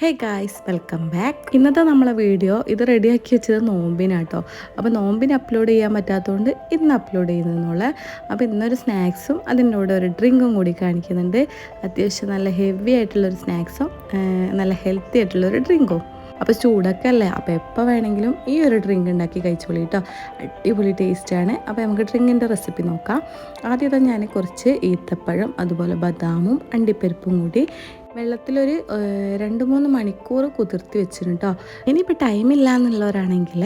Hey guys welcome back ഇന്നത്തെ നമ്മളെ video ഇത് റെഡിയാക്കി വെച്ചത് നോമ്പിനാട്ടോ അപ്പോൾ നോമ്പിന് അപ്ലോഡ് ചെയ്യാൻ പറ്റാത്തതുകൊണ്ട് ഇന്ന് അപ്ലോഡ് ചെയ്യുന്നതെന്നുള്ള അപ്പോൾ ഇന്നൊരു സ്നാക്സും അതിന്റെ കൂടെ ഒരു ഡ്രിങ്കും കൂടി കാണിക്കുന്നുണ്ട്. അത്യാവശ്യം നല്ല ഹെവി ആയിട്ടുള്ളൊരു സ്നാക്സും നല്ല ഹെൽത്തി ആയിട്ടുള്ളൊരു ഡ്രിങ്കും. അപ്പോൾ ചൂടൊക്കെ അല്ലേ? അപ്പോൾ എപ്പോൾ വേണമെങ്കിലും ഈ ഒരു ഡ്രിങ്ക് ഉണ്ടാക്കി കഴിച്ചോളി കേട്ടോ അടിപൊളി ടേസ്റ്റാണ് അപ്പോൾ നമുക്ക് ഡ്രിങ്കിന്റെ റെസിപ്പി നോക്കാം. ആദ്യം ഞാൻ കുറച്ച് ഈത്തപ്പഴം അതുപോലെ ബദാമും അണ്ടിപ്പരിപ്പും കൂടി വെള്ളത്തിലൊരു രണ്ട് മൂന്ന് മണിക്കൂർ കുതിർത്തി വെച്ചിട്ടുണ്ട് കേട്ടോ ഇനിയിപ്പോൾ ടൈമില്ല എന്നുള്ളവരാണെങ്കിൽ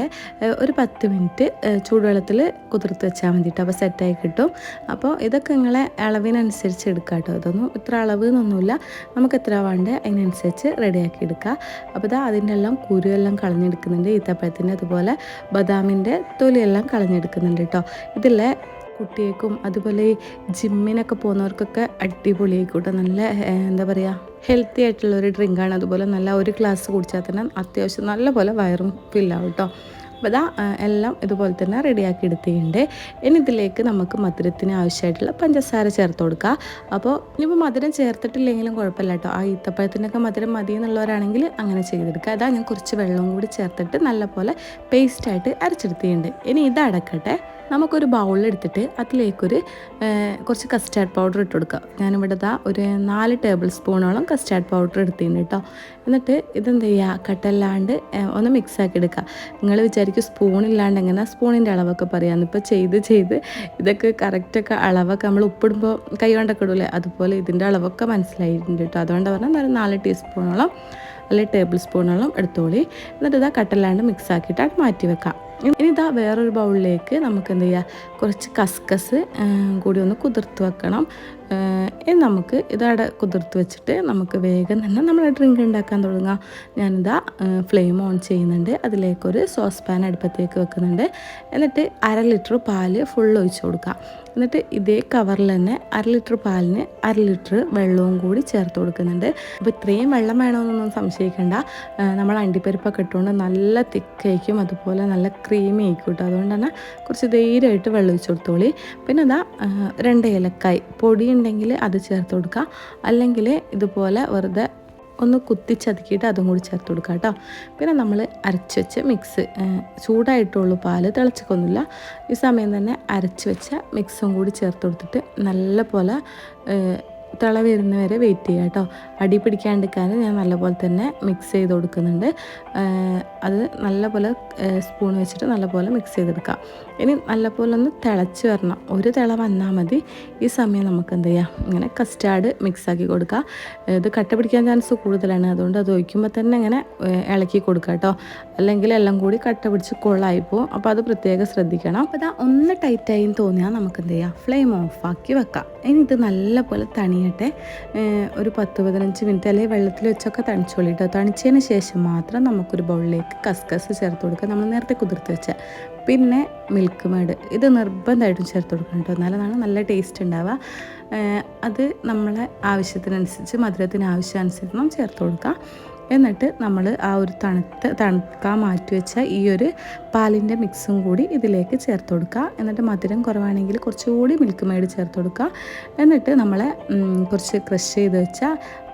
ഒരു പത്ത് മിനിറ്റ് ചൂടുവെള്ളത്തിൽ കുതിർത്ത് വെച്ചാൽ മതി കേട്ടോ അപ്പോൾ സെറ്റായി കിട്ടും. അപ്പോൾ ഇതൊക്കെ നിങ്ങളെ അളവിനനുസരിച്ച് എടുക്കുക കേട്ടോ ഇതൊന്നും ഇത്ര അളവ് എന്നൊന്നുമില്ല. നമുക്ക് എത്ര വേണ്ടത് അതിനനുസരിച്ച് റെഡിയാക്കി എടുക്കുക അപ്പോൾ ഇതാ അതിന്റെ എല്ലാം കുരുവെല്ലാം കളഞ്ഞെടുക്കുന്നുണ്ട്. ഈത്തപ്പഴത്തിന്റെ അതുപോലെ ബദാമിന്റെ തൊലിയെല്ലാം കളഞ്ഞെടുക്കുന്നുണ്ട് കേട്ടോ ഇതിലെ കുട്ടിയേക്കും അതുപോലെ ജിമ്മിനൊക്കെ പോകുന്നവർക്കൊക്കെ അടിപൊളിയായിക്കോട്ടെ. നല്ല എന്താ പറയുക ഹെൽത്തി ആയിട്ടുള്ള ഒരു ഡ്രിങ്കാണ് അതുപോലെ നല്ല ഒരു ഗ്ലാസ് കുടിച്ചാൽ തന്നെ അത്യാവശ്യം നല്ല പോലെ വയറും ഫില്ലാവും കേട്ടോ അപ്പോൾ എല്ലാം ഇതുപോലെ തന്നെ റെഡിയാക്കി എടുത്തിട്ടുണ്ട്. ഇനി ഇതിലേക്ക് നമുക്ക് മധുരത്തിന് ആവശ്യമായിട്ടുള്ള പഞ്ചസാര ചേർത്ത് കൊടുക്കുക അപ്പോൾ ഇനിയിപ്പോൾ മധുരം ചേർത്തിട്ടില്ലെങ്കിലും കുഴപ്പമില്ല കേട്ടോ. ആ ഈത്തപ്പഴത്തിനൊക്കെ മധുരം മതി എന്നുള്ളവരാണെങ്കിൽ അങ്ങനെ ചെയ്തെടുക്കുക. അതാ ഞാൻ കുറച്ച് വെള്ളവും കൂടി ചേർത്തിട്ട് നല്ലപോലെ പേസ്റ്റായിട്ട് അരച്ചെടുത്തിട്ടുണ്ട്. ഇനി ഇത് അടക്കട്ടെ. നമുക്കൊരു ബൗളിലെടുത്തിട്ട് അതിലേക്കൊരു കുറച്ച് കസ്റ്റാർഡ് പൗഡർ ഇട്ട് കൊടുക്കുക ഞാനിവിടെ ദാ ഒരു നാല് ടേബിൾ സ്പൂണോളം കസ്റ്റാർഡ് പൗഡർ എടുത്തിട്ടുണ്ട് കേട്ടോ. എന്നിട്ട് ഇതെന്ത് ചെയ്യുക? കട്ടല്ലാണ്ട് ഒന്ന് മിക്സ് ആക്കി എടുക്കുക. നിങ്ങൾ വിചാരിക്കും സ്പൂൺ ഇല്ലാണ്ട് എങ്ങനെ സ്പൂണിന്റെ അളവൊക്കെ പറയാമെന്ന് ഇപ്പോൾ ചെയ്ത് ചെയ്ത് ഇതൊക്കെ കറക്റ്റൊക്കെ അളവൊക്കെ നമ്മൾ ഉപ്പിടുമ്പോൾ കൈ കൊണ്ടൊക്കെ ഇടൂലേ? അതുപോലെ ഇതിന്റെ അളവൊക്കെ മനസ്സിലായിട്ടുണ്ട് കേട്ടോ അതുകൊണ്ട് പറഞ്ഞാൽ നാല് ടീസ്പൂണോളം അല്ലെങ്കിൽ ടേബിൾ സ്പൂണോളം എടുത്തോളി. എന്നിട്ട് ഇതാ കട്ടലാണ്ട് മിക്സ് ആക്കിയിട്ട് മാറ്റി വെക്കാം. ഇനി ഇതാ വേറൊരു ബൗളിലേക്ക് നമുക്ക് എന്ത് ചെയ്യുക കുറച്ച് കസ്കസ് കൂടി ഒന്ന് കുതിർത്ത് വെക്കണം. ഇനി നമുക്ക് ഇതവിടെ കുതിർത്ത് വെച്ചിട്ട് നമുക്ക് വേഗം തന്നെ നമ്മൾ ഡ്രിങ്ക് ഉണ്ടാക്കാൻ തുടങ്ങാം. ഞാനിതാ ഫ്ലെയിം ഓൺ ചെയ്യുന്നുണ്ട്. അതിലേക്കൊരു സോസ് പാൻ അടുപ്പത്തേക്ക് വെക്കുന്നുണ്ട്. എന്നിട്ട് അര ലിറ്റർ പാൽ ഫുൾ ഒഴിച്ച് കൊടുക്കുക എന്നിട്ട് ഇതേ കവറിൽ തന്നെ അര ലിറ്റർ പാലിന് അര ലിറ്റർ വെള്ളവും കൂടി ചേർത്ത് കൊടുക്കുന്നുണ്ട്. അപ്പോൾ ഇത്രയും വെള്ളം വേണമെന്നൊന്നും സംശയിക്കേണ്ട. നമ്മൾ അണ്ടിപ്പരിപ്പൊക്കെ ഇട്ടുകൊണ്ട് നല്ല തിക്കായിരിക്കും അതുപോലെ നല്ല ക്രീമി ആയിരിക്കും കേട്ടോ അതുകൊണ്ട് തന്നെ കുറച്ച് ധൈര്യമായിട്ട് വെള്ളം ഒഴിച്ച് കൊടുത്തോളി. പിന്നെ അതാ രണ്ട് ഏലക്കായ്. പൊടി ഉണ്ടെങ്കിൽ അത് ചേർത്ത് കൊടുക്കുക അല്ലെങ്കിൽ ഇതുപോലെ വെറുതെ ഒന്ന് കുത്തിച്ചതുക്കിയിട്ട് അതും കൂടി ചേർത്ത് കൊടുക്കുക കേട്ടോ. പിന്നെ നമ്മൾ അരച്ച് വെച്ച മിക്സ് ചൂടായിട്ടുള്ളൂ പാൽ തിളച്ചിക്കൊന്നുമില്ല ഈ സമയം തന്നെ അരച്ച് വെച്ച മിക്സും കൂടി ചേർത്ത് കൊടുത്തിട്ട് നല്ല പോലെ തിള വരുന്ന വരെ വെയിറ്റ് ചെയ്യുക കേട്ടോ. അടി പിടിക്കാണ്ടിരിക്കാൻ ഞാൻ നല്ലപോലെ തന്നെ മിക്സ് ചെയ്ത് കൊടുക്കുന്നുണ്ട്. അത് നല്ലപോലെ സ്പൂൺ വെച്ചിട്ട് നല്ലപോലെ മിക്സ് ചെയ്തെടുക്കാം. ഇനി നല്ലപോലെ ഒന്ന് തിളച്ച് വരണം. ഒരു തിള വന്നാൽ മതി. ഈ സമയം നമുക്ക് എന്ത് ചെയ്യാം? ഇങ്ങനെ കസ്റ്റാർഡ് മിക്സാക്കി കൊടുക്കുക ഇത് കട്ട പിടിക്കാൻ ചാൻസ് കൂടുതലാണ്. അതുകൊണ്ട് അത് ഒഴിക്കുമ്പോൾ തന്നെ ഇങ്ങനെ ഇളക്കി കൊടുക്കുക കേട്ടോ. അല്ലെങ്കിൽ എല്ലാം കൂടി കട്ട പിടിച്ച് കൊള്ളായി പോകും അപ്പോൾ അത് പ്രത്യേകം ശ്രദ്ധിക്കണം. അപ്പോൾ ഇതാ ഒന്ന് ടൈറ്റായി തോന്നിയാൽ നമുക്ക് എന്ത് ചെയ്യാം? ഫ്ലെയിം ഓഫാക്കി വെക്കാം. ഇനി ഇത് നല്ലപോലെ തണിയട്ടെ ഏഹ്, ഒരു പത്ത് പതിനഞ്ച് മിനിറ്റ് അല്ലെങ്കിൽ വെള്ളത്തിൽ വെച്ചൊക്കെ തണിച്ചോളി കേട്ടോ തണിച്ചതിന് ശേഷം മാത്രം നമുക്കൊരു ബൗളിലേക്ക് കസ്കസ് ചേർത്ത് കൊടുക്കുക. നമ്മൾ നേരത്തെ കുതിർത്ത് വെച്ച. പിന്നെ മിൽക്ക് മേഡ്. ഇത് നിർബന്ധമായിട്ടും ചേർത്ത് കൊടുക്കണം കേട്ടോ എന്നാലാണ് നല്ല ടേസ്റ്റ് ഉണ്ടാവുക. അത് നമ്മളെ ആവശ്യത്തിനനുസരിച്ച് മധുരത്തിന് ആവശ്യാനുസരണം ചേർത്ത് കൊടുക്കുക എന്നിട്ട് നമ്മൾ ആ ഒരു തണുത്ത് തണുക്കാൻ മാറ്റിവെച്ച ഈ ഒരു പാലിന്റെ മിക്സും കൂടി ഇതിലേക്ക് ചേർത്ത് കൊടുക്കുക. എന്നിട്ട് മധുരം കുറവാണെങ്കിൽ കുറച്ചുകൂടി മിൽക്ക് മെയ്ഡ് ചേർത്ത് കൊടുക്കുക. എന്നിട്ട് നമ്മളെ കുറച്ച് ക്രഷ് ചെയ്ത് വെച്ച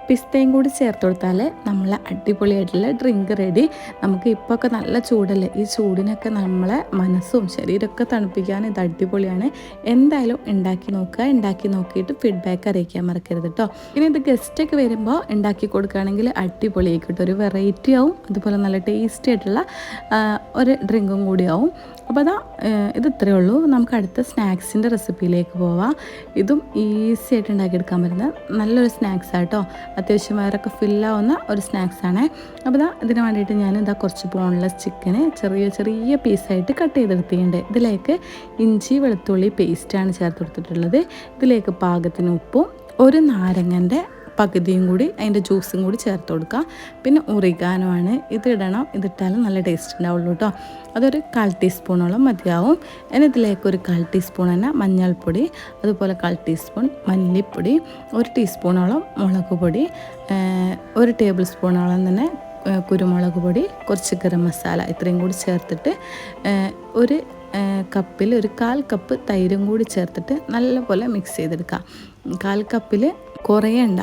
പിസ്തയും കൂടി ചേർത്ത് കൊടുത്താൽ നമ്മൾ അടിപൊളിയായിട്ടുള്ള ഡ്രിങ്ക് റെഡി നമുക്ക് ഇപ്പോൾ ഒക്കെ നല്ല ചൂടല്ലേ? ഈ ചൂടിനൊക്കെ നമ്മളെ മനസ്സും ശരീരമൊക്കെ തണുപ്പിക്കാൻ ഇത് അടിപൊളിയാണ്. എന്തായാലും ഉണ്ടാക്കി നോക്കുക. ഉണ്ടാക്കി നോക്കിയിട്ട് ഫീഡ്ബാക്ക് അറിയിക്കാൻ മറക്കരുത് കേട്ടോ ഇനി ഇത് ഗസ്റ്റൊക്കെ വരുമ്പോൾ ഉണ്ടാക്കി കൊടുക്കുകയാണെങ്കിൽ അടിപൊളിയായിക്കോട്ടെ. ഒരു വെറൈറ്റി ആവും. അതുപോലെ നല്ല ടേസ്റ്റി ആയിട്ടുള്ള ഒരു ഡ്രിങ്കും കൂടിയാവും അപ്പോൾ അതാ ഇത് ഇത്രയേ ഉള്ളൂ. നമുക്ക് അടുത്ത സ്നാക്സിന്റെ റെസിപ്പിയിലേക്ക് പോവാം. ഇതും ഈസി ആയിട്ട് ഉണ്ടാക്കിയെടുക്കാൻ പറ്റുന്ന നല്ലൊരു സ്നാക്സ് ആട്ടോ അത്യാവശ്യം വയറൊക്കെ ഫില്ലാവുന്ന ഒരു സ്നാക്സാണ്. അപ്പോൾ ഇതാ ഇതിന് വേണ്ടിയിട്ട് ഞാൻ ഇതാ കുറച്ച് ബോൺലെസ് ചിക്കന് ചെറിയ ചെറിയ പീസായിട്ട് കട്ട് ചെയ്തെടുത്തിട്ടുണ്ട്. ഇതിലേക്ക് ഇഞ്ചി വെളുത്തുള്ളി പേസ്റ്റാണ് ചേർത്ത് കൊടുത്തിട്ടുള്ളത്. ഇതിലേക്ക് പാകത്തിന് ഉപ്പും ഒരു നാരങ്ങന്റെ പകുതിയും കൂടി അതിന്റെ ജ്യൂസും കൂടി ചേർത്ത് കൊടുക്കുക പിന്നെ ഉറിഗാനോ ആണ് ഇത് ഇടണം. ഇതിട്ടാലും നല്ല ടേസ്റ്റ് ഉണ്ടാവുള്ളൂ കേട്ടോ അതൊരു കാൽ ടീസ്പൂണോളം മതിയാവും. ഇനി ഇതിലേക്ക് ഒരു കാൽ ടീസ്പൂൺ തന്നെ മഞ്ഞൾപ്പൊടി അതുപോലെ കാൽ ടീസ്പൂൺ മല്ലിപ്പൊടി ഒരു ടീസ്പൂണോളം മുളക് പൊടി ഒരു ടേബിൾ സ്പൂണോളം തന്നെ കുരുമുളക് പൊടി കുറച്ച് ഗരം മസാല ഇത്രയും കൂടി ചേർത്തിട്ട് ഒരു കപ്പിൽ ഒരു കാൽ കപ്പ് തൈരും കൂടി ചേർത്തിട്ട് നല്ലപോലെ മിക്സ് ചെയ്തെടുക്കുക കാൽ കപ്പിൽ കുറയണ്ട.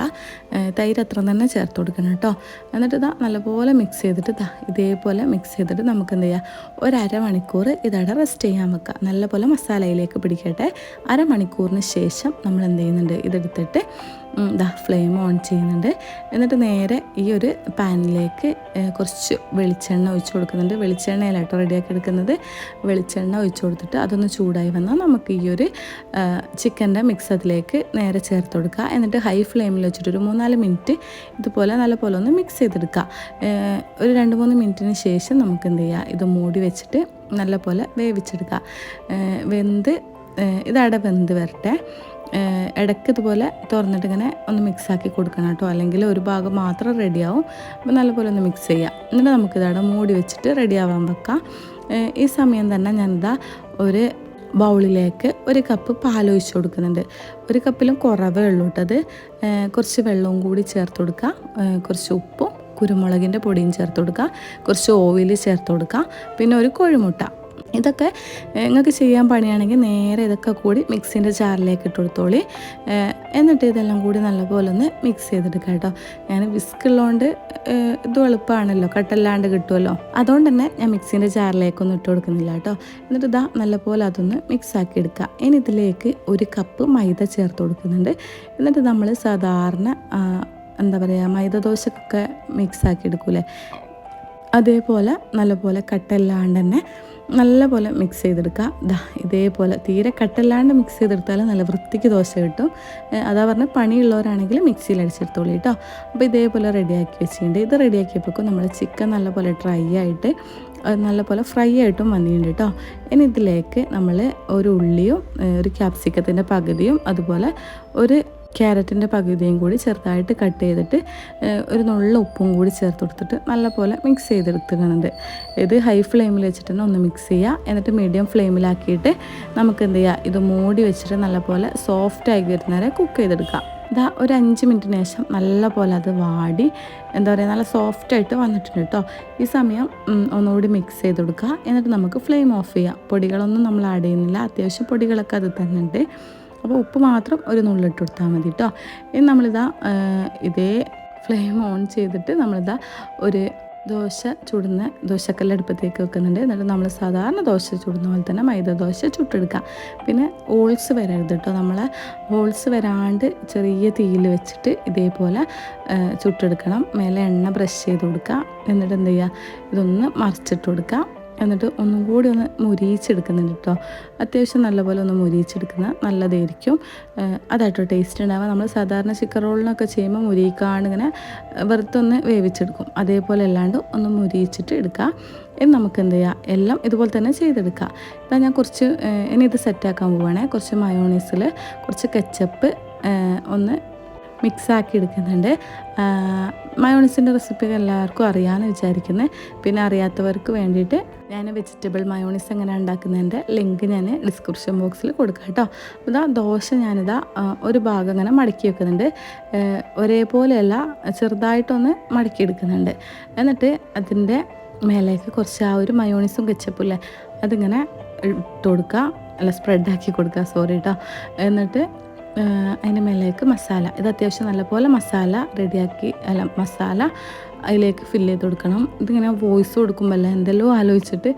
തൈര് അത്ര തന്നെ ചേർത്ത് കൊടുക്കണം കേട്ടോ. എന്നിട്ട് ഇതാ നല്ലപോലെ മിക്സ് ചെയ്തിട്ട് ഇതാ ഇതേപോലെ മിക്സ് ചെയ്തിട്ട് നമുക്ക് എന്ത് ചെയ്യാം? ഒരു അരമണിക്കൂർ ഇതവിടെ റെസ്റ്റ് ചെയ്യാൻ വെക്കുക നല്ലപോലെ മസാലയിലേക്ക് പിടിക്കട്ടെ. അരമണിക്കൂറിന് ശേഷം നമ്മൾ എന്ത് ചെയ്യുന്നുണ്ട്? ഇതെടുത്തിട്ട് ദാ ഫ്ലെയിം ഓൺ ചെയ്യുന്നുണ്ട്. എന്നിട്ട് നേരെ ഈ ഒരു പാനിലേക്ക് കുറച്ച് വെളിച്ചെണ്ണ ഒഴിച്ച് കൊടുക്കുന്നുണ്ട്. വെളിച്ചെണ്ണയിലാട്ടോ റെഡിയാക്കി എടുക്കുന്നത്. വെളിച്ചെണ്ണ ഒഴിച്ച് കൊടുത്തിട്ട് അതൊന്ന് ചൂടായി വന്നാൽ നമുക്ക് ഈ ഒരു ചിക്കന്റെ മിക്സ് അതിലേക്ക് നേരെ ചേർത്ത് കൊടുക്കുക എന്നിട്ട് ഹൈ ഫ്ലെയിമിൽ വെച്ചിട്ട് ഒരു മൂന്നാൽ മിനിറ്റ് ഇതുപോലെ നല്ല പോലെ ഒന്ന് മിക്സ് ചെയ്തെടുക്കുക ഒരു രണ്ട് മൂന്ന് മിനിറ്റിന് ശേഷം നമുക്ക് എന്ത് ചെയ്യുക ഇത് മൂടി വെച്ചിട്ട് നല്ല പോലെ വേവിച്ചെടുക്കുക വെന്ത് ഇതവിടെ വെന്ത് വരട്ടെ. ഇടയ്ക്ക് ഇതുപോലെ തുറന്നിട്ട് ഇങ്ങനെ ഒന്ന് മിക്സ് ആക്കി കൊടുക്കണം കേട്ടോ. അല്ലെങ്കിൽ ഒരു ഭാഗം മാത്രം റെഡിയാവും അപ്പോൾ നല്ലപോലെ ഒന്ന് മിക്സ് ചെയ്യാം. എന്നിട്ട് നമുക്കിതവിടെ മൂടി വെച്ചിട്ട് റെഡിയാവാൻ വെക്കാം. ഈ സമയം തന്നെ ഞാനിതാ ഒരു ബൗളിലേക്ക് ഒരു കപ്പ് പാൽ ഒഴിച്ച് കൊടുക്കുന്നുണ്ട്. ഒരു കപ്പിലും കുറവേ ഉള്ളൂ കേട്ടത് കുറച്ച് വെള്ളവും കൂടി ചേർത്ത് കൊടുക്കുക കുറച്ച് ഉപ്പും കുരുമുളകിന്റെ പൊടിയും ചേർത്ത് കൊടുക്കുക കുറച്ച് ഓയിൽ ചേർത്ത് കൊടുക്കുക പിന്നെ ഒരു കോഴിമുട്ട. ഇതൊക്കെ നിങ്ങൾക്ക് ചെയ്യാൻ പണിയാണെങ്കിൽ നേരെ ഇതൊക്കെ കൂടി മിക്സിന്റെ ജാറിലേക്ക് ഇട്ട് കൊടുത്തോളി. എന്നിട്ട് ഇതെല്ലാം കൂടി നല്ലപോലെ ഒന്ന് മിക്സ് ചെയ്തെടുക്കുക കേട്ടോ. ഞാൻ വിസ്ക് ഉള്ളതുകൊണ്ട് ഏഹ് ഇതും എളുപ്പമാണല്ലോ കട്ടല്ലാണ്ട് കിട്ടുമല്ലോ അതുകൊണ്ട് തന്നെ ഞാൻ മിക്സിന്റെ ജാറിലേക്കൊന്നും ഇട്ട് കൊടുക്കുന്നില്ല കേട്ടോ. എന്നിട്ട് ഇതാ നല്ലപോലെ അതൊന്ന് മിക്സ് ആക്കി എടുക്കുക ഇനി ഇതിലേക്ക് ഒരു കപ്പ് മൈദ ചേർത്ത് കൊടുക്കുന്നുണ്ട്. എന്നിട്ട് നമ്മൾ സാധാരണ എന്താ പറയുക മൈദ ദോശക്കൊക്കെ മിക്സ് ആക്കി എടുക്കൂലേ? അതേപോലെ നല്ലപോലെ കട്ടല്ലാണ്ട് തന്നെ നല്ലപോലെ മിക്സ് ചെയ്തെടുക്കുക. ദാ ഇതേപോലെ തീരെ കട്ടല്ലാണ്ട് മിക്സ് ചെയ്തെടുത്താൽ നല്ല വൃത്തിക്ക് ദോശ കിട്ടും. അതാ പറഞ്ഞ പണിയുള്ളവരാണെങ്കിൽ മിക്സിയിൽ അടിച്ചെടുത്തോളൂ കേട്ടോ. അപ്പോൾ ഇതേപോലെ റെഡിയാക്കി വെച്ചിട്ടുണ്ട്. ഇത് റെഡിയാക്കിയപ്പോൾ നമ്മൾ ചിക്കൻ നല്ലപോലെ ഡ്രൈ ആയിട്ട് നല്ലപോലെ ഫ്രൈ ആയിട്ടും വന്നിട്ടുണ്ട് കേട്ടോ. ഇനി ഇതിലേക്ക് നമ്മൾ ഒരു ഉള്ളിയും ഒരു ക്യാപ്സിക്കത്തിന്റെ പകുതിയും അതുപോലെ ഒരു ക്യാരറ്റിന്റെ പകുതിയും കൂടി ചെറുതായിട്ട് കട്ട് ചെയ്തിട്ട് ഒരു നുള്ള ഉപ്പും കൂടി ചേർത്ത് കൊടുത്തിട്ട് നല്ലപോലെ മിക്സ് ചെയ്തെടുത്തിട്ടുണ്ട് ഇത് ഹൈ ഫ്ലെയിമിൽ വെച്ചിട്ട് തന്നെ ഒന്ന് മിക്സ് ചെയ്യുക എന്നിട്ട് മീഡിയം ഫ്ലെയിമിലാക്കിയിട്ട് നമുക്ക് എന്ത് ചെയ്യുക ഇത് മൂടി വെച്ചിട്ട് നല്ലപോലെ സോഫ്റ്റായി വരുന്നവരെ കുക്ക് ചെയ്തെടുക്കാം. ഇതാ ഒരു അഞ്ച് മിനിറ്റിന് ശേഷം നല്ലപോലെ അത് വാടി എന്താ പറയുക നല്ല സോഫ്റ്റ് ആയിട്ട് വന്നിട്ടുണ്ട് കേട്ടോ ഈ സമയം ഒന്നുകൂടി മിക്സ് ചെയ്ത് കൊടുക്കുക. എന്നിട്ട് നമുക്ക് ഫ്ലെയിം ഓഫ് ചെയ്യാം. പൊടികളൊന്നും നമ്മൾ ആഡ് ചെയ്യുന്നില്ല. അത്യാവശ്യം പൊടികളൊക്കെ അത് തന്നെ ഉണ്ട് അപ്പോൾ ഉപ്പ് മാത്രം ഒരു നുള്ളിട്ട് കൊടുത്താൽ മതി കേട്ടോ ഇനി നമ്മളിതാ ഇതേ ഫ്ലെയിം ഓൺ ചെയ്തിട്ട് നമ്മളിതാ ഒരു ദോശ ചുടുന്ന ദോശക്കല്ല് അടുപ്പത്തേക്ക് വെക്കുന്നുണ്ട്. എന്നിട്ട് നമ്മൾ സാധാരണ ദോശ ചുടുന്ന പോലെ തന്നെ മൈദ ദോശ ചുട്ടെടുക്കാം. പിന്നെ ഹോൾസ് വരരുത് കേട്ടോ നമ്മൾ ഹോൾസ് വരാണ്ട് ചെറിയ തീയിൽ വെച്ചിട്ട് ഇതേപോലെ ചുട്ടെടുക്കണം. മേലെ എണ്ണ ബ്രഷ് ചെയ്ത് കൊടുക്കുക. എന്നിട്ട് എന്ത് ചെയ്യുക? ഇതൊന്ന് മറിച്ചിട്ട് കൊടുക്കുക. എന്നിട്ട് ഒന്നും കൂടി ഒന്ന് മുരിയിച്ചെടുക്കുന്നുണ്ട് കേട്ടോ. അത്യാവശ്യം നല്ലപോലെ ഒന്ന് മുരിയിച്ചെടുക്കുന്ന നല്ലതായിരിക്കും. അതായിട്ടോ ടേസ്റ്റ് ഉണ്ടാവുക. നമ്മൾ സാധാരണ ചിക്കൻ റോളിനൊക്കെ ചെയ്യുമ്പോൾ മുരിയിക്കാണ്ട് ഇങ്ങനെ വെറുത്തൊന്ന് വേവിച്ചെടുക്കും. അതേപോലെ അല്ലാണ്ട് ഒന്ന് മുരിയിച്ചിട്ട് എടുക്കുക. ഇനി നമുക്ക് എന്ത് ചെയ്യാം? എല്ലാം ഇതുപോലെ തന്നെ ചെയ്തെടുക്കുക. ഇപ്പം ഞാൻ കുറച്ച് ഇനി ഇത് സെറ്റാക്കാൻ പോവുകയാണെങ്കിൽ കുറച്ച് മയോണീസിൽ കുറച്ച് കെച്ചപ്പ് ഒന്ന് മിക്സ് ആക്കി എടുക്കുന്നുണ്ട് മയോണീസിന്റെ റെസിപ്പി എല്ലാവർക്കും അറിയാമെന്ന് വിചാരിക്കുന്നത് പിന്നെ അറിയാത്തവർക്ക് വേണ്ടിയിട്ട് ഞാൻ വെജിറ്റബിൾ മയോണീസ് എങ്ങനെ ഉണ്ടാക്കുന്നതിന്റെ ലിങ്ക് ഞാൻ ഡിസ്ക്രിപ്ഷൻ ബോക്സിൽ കൊടുക്കാം കേട്ടോ. ഇതാ ദോശ ഞാനിതാ ഒരു ഭാഗം ഇങ്ങനെ മടക്കി വെക്കുന്നുണ്ട്. ഒരേപോലെയല്ല ചെറുതായിട്ടൊന്ന് മടക്കി എടുക്കുന്നുണ്ട്. എന്നിട്ട് അതിന്റെ മേലേക്ക് കുറച്ച് ആ ഒരു മയോണീസും കെച്ചപ്പില്ലേ അതിങ്ങനെ ഇട്ട് കൊടുക്കുക. അല്ല സ്പ്രെഡാക്കി കൊടുക്കുക സോറി കേട്ടോ. എന്നിട്ട് അതിന്റെ മേലേക്ക് മസാല. ഇത് അത്യാവശ്യം നല്ലപോലെ മസാല റെഡിയാക്കി അല്ല മസാല അതിലേക്ക് ഫില്ല് ചെയ്ത് കൊടുക്കണം. ഇതിങ്ങനെ വോയിസ് കൊടുക്കുമ്പോൾ അല്ല എന്തെല്ലോ ആലോചിച്ചിട്ട്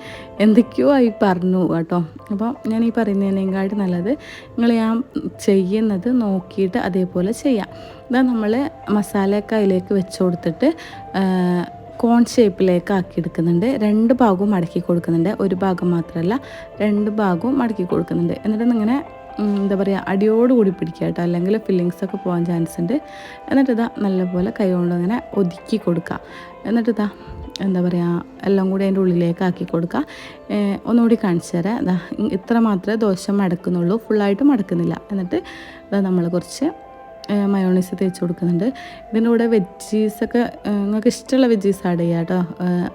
എന്തൊക്കെയോ ആയി പറഞ്ഞു കേട്ടോ. അപ്പോൾ ഞാൻ ഈ പറയുന്നതിനേക്കാട്ട് നല്ലത് നിങ്ങൾ ഞാൻ ചെയ്യുന്നത് നോക്കിയിട്ട് അതേപോലെ ചെയ്യാം. ഇതാ നമ്മൾ മസാലയൊക്കെ അതിലേക്ക് വെച്ച് കൊടുത്തിട്ട് കോൺ ഷേപ്പിലേക്ക് ആക്കി എടുക്കുന്നുണ്ട്. രണ്ട് ഭാഗവും മടക്കി കൊടുക്കുന്നുണ്ട്. ഒരു ഭാഗം മാത്രമല്ല രണ്ട് ഭാഗവും മടക്കി കൊടുക്കുന്നുണ്ട്. എന്നിട്ട് ഇങ്ങനെ എന്താ പറയുക അടിയോടുകൂടി പിടിക്കുക കേട്ടോ. അല്ലെങ്കിൽ ഫില്ലിങ്സ് ഒക്കെ പോകാൻ ചാൻസ് ഉണ്ട്. എന്നിട്ട് ഇതാ നല്ലപോലെ കൈ കൊണ്ട് അങ്ങനെ ഒതുക്കി കൊടുക്കുക. എന്നിട്ട് ഇതാ എന്താ പറയുക എല്ലാം കൂടി അതിന്റെ ഉള്ളിലേക്ക് ആക്കി കൊടുക്കുക. ഒന്നുകൂടി കാണിച്ചു തരാം. ഇതാ ഇത്ര മാത്രമേ ദോശ മടക്കുന്നുള്ളൂ. ഫുള്ളായിട്ട് മടക്കുന്നില്ല. എന്നിട്ട് ഇതാ നമ്മൾ കുറച്ച് മയോണീസ് തേച്ച് കൊടുക്കുന്നുണ്ട്. ഇതിന്റെ കൂടെ വെജീസൊക്കെ നിങ്ങൾക്ക് ഇഷ്ടമുള്ള വെജീസ് ആഡ് ചെയ്യുക കേട്ടോ.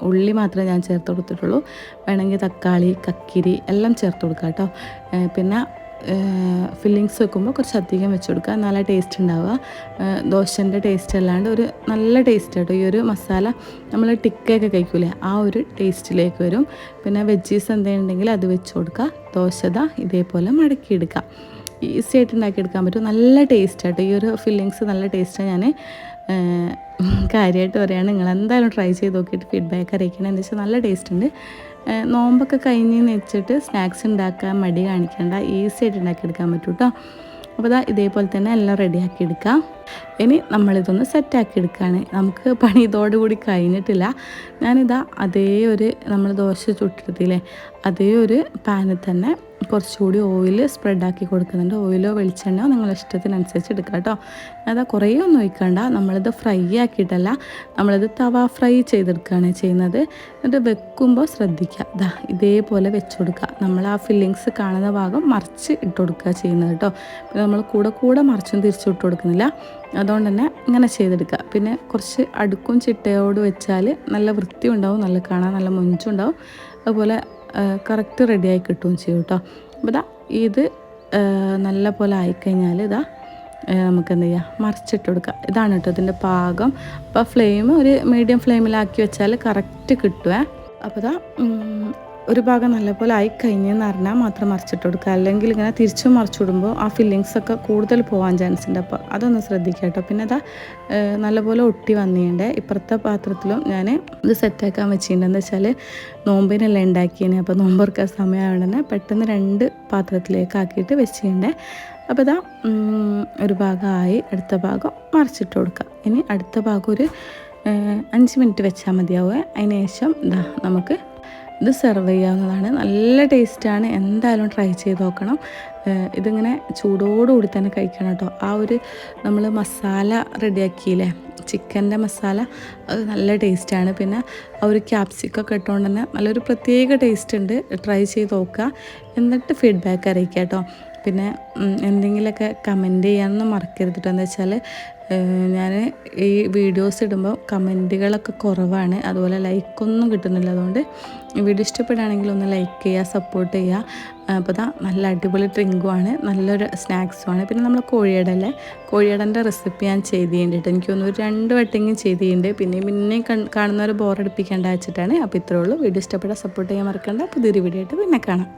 ഉള്ളി മാത്രമേ ഞാൻ ചേർത്ത് കൊടുത്തിട്ടുള്ളൂ. വേണമെങ്കിൽ തക്കാളി കക്കിരി എല്ലാം ചേർത്ത് കൊടുക്കുക കേട്ടോ. പിന്നെ ഫില്ലിങ്സ് വെക്കുമ്പോൾ കുറച്ച് അധികം വെച്ച് കൊടുക്കുക നല്ല ടേസ്റ്റ് ഉണ്ടാവുക. ദോശന്റെ ടേസ്റ്റ് അല്ലാണ്ട് ഒരു നല്ല ടേസ്റ്റ് കേട്ടോ ഈ ഒരു മസാല നമ്മൾ ടിക്കയൊക്കെ കഴിക്കൂലേ ആ ഒരു ടേസ്റ്റിലേക്ക് വരും. പിന്നെ വെജീസ് എന്തെങ്കിലും ഉണ്ടെങ്കിൽ അത് വെച്ച് കൊടുക്കുക. ദോശത ഇതേപോലെ മടക്കിയെടുക്കുക ഈസി ആയിട്ട് ഉണ്ടാക്കിയെടുക്കാൻ പറ്റും. നല്ല ടേസ്റ്റ് ആട്ടോ. ഈ ഒരു ഫില്ലിങ്സ് നല്ല ടേസ്റ്റാണ് ഞാൻ കാര്യമായിട്ട് പറയുകയാണ് നിങ്ങൾ എന്തായാലും ട്രൈ ചെയ്ത് നോക്കിയിട്ട് ഫീഡ്ബാക്ക് അറിയിക്കണം. എന്താ വെച്ചാൽ നല്ല ടേസ്റ്റ് ഉണ്ട്. നോമ്പൊക്കെ കഴിഞ്ഞ് വെച്ചിട്ട് സ്നാക്സ് ഉണ്ടാക്കാൻ മടി കാണിക്കേണ്ട. ഈസി ആയിട്ട് ഉണ്ടാക്കിയെടുക്കാൻ പറ്റും കേട്ടോ അപ്പോൾ ഇതാ ഇതേപോലെ തന്നെ എല്ലാം റെഡിയാക്കി എടുക്കാം. ഇനി നമ്മളിതൊന്ന് സെറ്റാക്കി എടുക്കുകയാണ് നമുക്ക് പണി ഇതോടുകൂടി കഴിഞ്ഞിട്ടില്ല. ഞാനിതാ അതേ ഒരു നമ്മൾ ദോശ ചുട്ടെടുത്തില്ലേ അതേ ഒരു പാനിൽ തന്നെ കുറച്ചുകൂടി ഓയിൽ സ്പ്രെഡാക്കി കൊടുക്കുന്നുണ്ട്. ഓയിലോ വെളിച്ചെണ്ണയോ നിങ്ങളുടെ ഇഷ്ടത്തിനനുസരിച്ച് എടുക്കുക കേട്ടോ. അതാ കുറേ ഒന്നും ഒഴിക്കണ്ട. നമ്മളിത് ഫ്രൈ ആക്കിയിട്ടല്ല നമ്മളിത് തവ ഫ്രൈ ചെയ്തെടുക്കുകയാണ് ചെയ്യുന്നത്. എന്നിട്ട് വെക്കുമ്പോൾ ശ്രദ്ധിക്കുക. അതാ ഇതേപോലെ വെച്ച് കൊടുക്കുക. നമ്മൾ ആ ഫില്ലിങ്സ് കാണുന്ന ഭാഗം മറിച്ച് ഇട്ട് കൊടുക്കുക ചെയ്യുന്നത് കേട്ടോ. പിന്നെ നമ്മൾ കൂടെ കൂടെ മറിച്ചും തിരിച്ചും ഇട്ട് കൊടുക്കുന്നില്ല. അതുകൊണ്ട് തന്നെ ഇങ്ങനെ ചെയ്തെടുക്കുക. പിന്നെ കുറച്ച് അടുക്കും ചിട്ടയോട് വെച്ചാൽ നല്ല വൃത്തി ഉണ്ടാവും നല്ല കാണാൻ നല്ല മൊഞ്ചുണ്ടാവും. അതുപോലെ കറക്റ്റ് റെഡിയായി കിട്ടുകയും ചെയ്യും കേട്ടോ. അപ്പോൾ ഇതാ ഇത് നല്ല പോലെ ആയിക്കഴിഞ്ഞാൽ ഇതാ നമുക്ക് എന്ത് ചെയ്യാം? മറിച്ചിട്ട് കൊടുക്കുക ഇതാണ് കേട്ടോ ഇതിന്റെ പാകം. അപ്പോൾ ഫ്ലെയിം ഒരു മീഡിയം ഫ്ലെയിമിലാക്കി വെച്ചാൽ കറക്റ്റ് കിട്ടുമേ അപ്പോൾ ഇതാ ഒരു ഭാഗം നല്ലപോലെ ആയി കഴിഞ്ഞെന്ന് അറിഞ്ഞാൽ മാത്രം മറിച്ചിട്ട് കൊടുക്കുക. അല്ലെങ്കിൽ ഇങ്ങനെ തിരിച്ചു മറിച്ചിടുമ്പോൾ ആ ഫില്ലിങ്സ് ഒക്കെ കൂടുതൽ പോകാൻ ചാൻസ് ഉണ്ട്. അപ്പോൾ അതൊന്ന് ശ്രദ്ധിക്കുക കേട്ടോ. പിന്നെ അതാ നല്ലപോലെ ഒട്ടി വന്നിട്ടുണ്ട്. ഇപ്പുറത്തെ പാത്രത്തിലും ഞാൻ ഇത് സെറ്റാക്കാൻ വെച്ചിട്ടുണ്ടെന്ന് വെച്ചാൽ നോമ്പിനെല്ലാം ഉണ്ടാക്കിയേനെ. അപ്പോൾ നോമ്പൊറുക്കാൻ തന്നെ പെട്ടെന്ന് രണ്ട് പാത്രത്തിലേക്ക് ആക്കിയിട്ട് വെച്ചിട്ടുണ്ട്. അപ്പോൾ ഇതാ ഒരു ഭാഗമായി അടുത്ത ഭാഗം മറിച്ചിട്ട് കൊടുക്കുക. ഇനി അടുത്ത ഭാഗം ഒരു അഞ്ച് മിനിറ്റ് വെച്ചാൽ മതിയാവുക. അതിന് ശേഷം ഇതാ നമുക്ക് ഇത് സെർവ് ചെയ്യാവുന്നതാണ്. നല്ല ടേസ്റ്റാണ് എന്തായാലും ട്രൈ ചെയ്ത് നോക്കണം. ഇതിങ്ങനെ ചൂടോടുകൂടി തന്നെ കഴിക്കണം കേട്ടോ ആ ഒരു നമ്മൾ മസാല റെഡിയാക്കിയില്ലേ ചിക്കന്റെ മസാല അത് നല്ല ടേസ്റ്റാണ് പിന്നെ ആ ഒരു ക്യാപ്സിക്കൊക്കെ ഇട്ടുകൊണ്ട് തന്നെ നല്ലൊരു പ്രത്യേക ടേസ്റ്റ് ഉണ്ട്. ട്രൈ ചെയ്ത് നോക്കുക എന്നിട്ട് ഫീഡ്ബാക്ക് അറിയിക്കുക കേട്ടോ പിന്നെ എന്തെങ്കിലുമൊക്കെ കമന്റ് ചെയ്യാനൊന്നും മറക്കരുത് കേട്ടോ എന്താ വെച്ചാൽ ഞാൻ ഈ വീഡിയോസ് ഇടുമ്പോൾ കമന്റുകളൊക്കെ കുറവാണ്. അതുപോലെ ലൈക്കൊന്നും കിട്ടുന്നില്ല. അതുകൊണ്ട് വീഡിയോ ഇഷ്ടപ്പെടുകയാണെങ്കിൽ ഒന്ന് ലൈക്ക് ചെയ്യുക സപ്പോർട്ട് ചെയ്യുക. അപ്പോൾ ഇതാ നല്ല അടിപൊളി ഡ്രിങ്കുമാണ് നല്ലൊരു സ്നാക്സുമാണ് പിന്നെ നമ്മൾ കോഴിയടല്ലേ കോഴിയടന്റെ റെസിപ്പി ഞാൻ ചെയ്ത് ചെയ്യേണ്ടിട്ട് എനിക്ക് തോന്നുന്നു ഒരു രണ്ട് വട്ടെങ്കിലും ചെയ്ത് ചെയ്യേണ്ടത് പിന്നെ പിന്നെ കാണുന്നവർ ബോറടിപ്പിക്കേണ്ട വെച്ചിട്ടാണ്. അപ്പോൾ ഇത്രേ ഉള്ളൂ. വീഡിയോ ഇഷ്ടപ്പെട്ടാൽ സപ്പോർട്ട് ചെയ്യാൻ മറക്കണ്ട. പുതിയൊരു വീഡിയോ ആയിട്ട് പിന്നെ കാണാം.